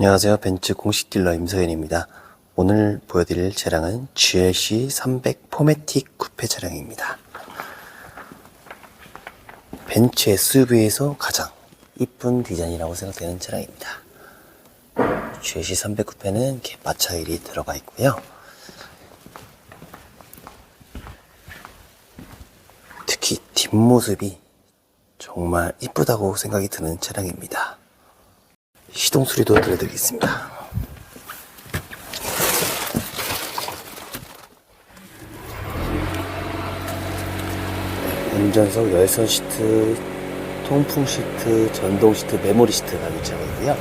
안녕하세요. 벤츠 공식 딜러 임서현입니다. 오늘 보여드릴 차량은 GLC 300 포매틱 쿠페 차량입니다. 벤츠 SUV에서 가장 이쁜 디자인이라고 생각되는 차량입니다. GLC 300 쿠페는 마차일이 들어가 있고요. 특히 뒷모습이 정말 이쁘다고 생각이 드는 차량입니다. 시동 소리도 들려드리겠습니다. 네, 운전석 열선 시트, 통풍 시트, 전동 시트, 메모리 시트가 위치하고 있고요.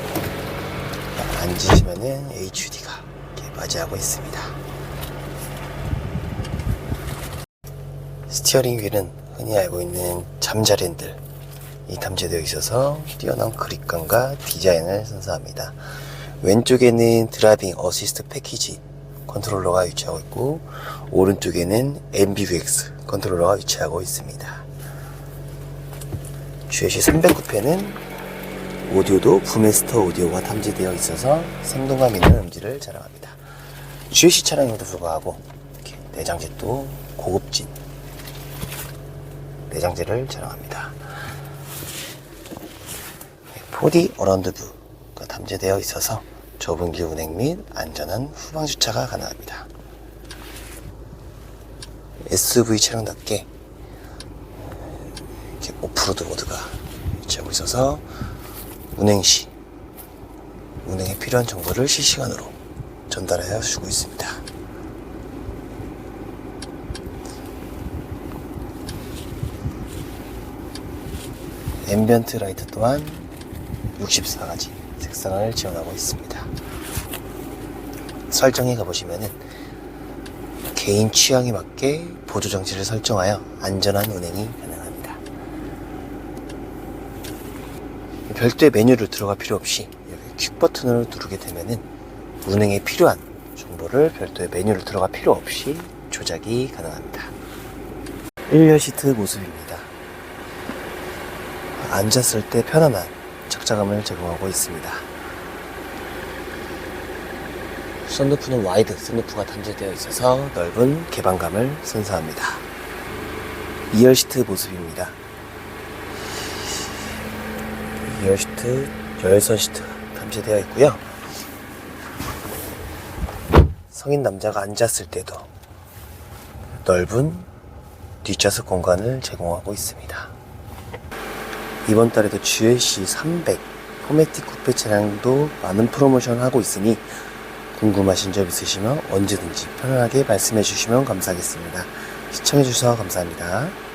앉으시면은 HUD가 이렇게 맞이하고 있습니다. 스티어링 휠은 흔히 알고 있는 잠잘 핸들 이 탐지되어 있어서 뛰어난 그립감과 디자인을 선사합니다. 왼쪽에는 드라이빙 어시스트 패키지 컨트롤러가 위치하고 있고 오른쪽에는 MBVX 컨트롤러가 위치하고 있습니다. GLC 300 쿠페는 오디오도 부메스터 오디오가 탐지되어 있어서 생동감 있는 음질을 자랑합니다. GLC 차량임에도 불구하고 내장재도 고급진 내장재를 자랑합니다. 4D 어라운드 뷰가 탐지되어 있어서 좁은 길 운행 및 안전한 후방 주차가 가능합니다. SUV 차량답게 이렇게 오프로드 모드가 위치하고 있어서 운행 시 운행에 필요한 정보를 실시간으로 전달하여 주고 있습니다. 앰비언트 라이트 또한 64가지 색상을 지원하고 있습니다. 설정에 가보시면은 개인 취향에 맞게 보조 장치를 설정하여 안전한 운행이 가능합니다. 별도의 메뉴를 들어갈 필요 없이 여기 퀵 버튼을 누르게 되면은 운행에 필요한 정보를 별도의 메뉴를 들어갈 필요 없이 조작이 가능합니다. 1열 시트 모습입니다. 앉았을 때 편안한 착자감을 제공하고 있습니다. 썬루프는 와이드 썬루프가 탐지되어 있어서 넓은 개방감을 선사합니다. 2열 시트 모습입니다. 2열 시트 열선 시트 탐지되어 있고요. 성인 남자가 앉았을 때도 넓은 뒷좌석 공간을 제공하고 있습니다. 이번 달에도 GLC 300 포매틱 쿠페 차량도 많은 프로모션 하고 있으니 궁금하신 점 있으시면 언제든지 편안하게 말씀해 주시면 감사하겠습니다. 시청해 주셔서 감사합니다.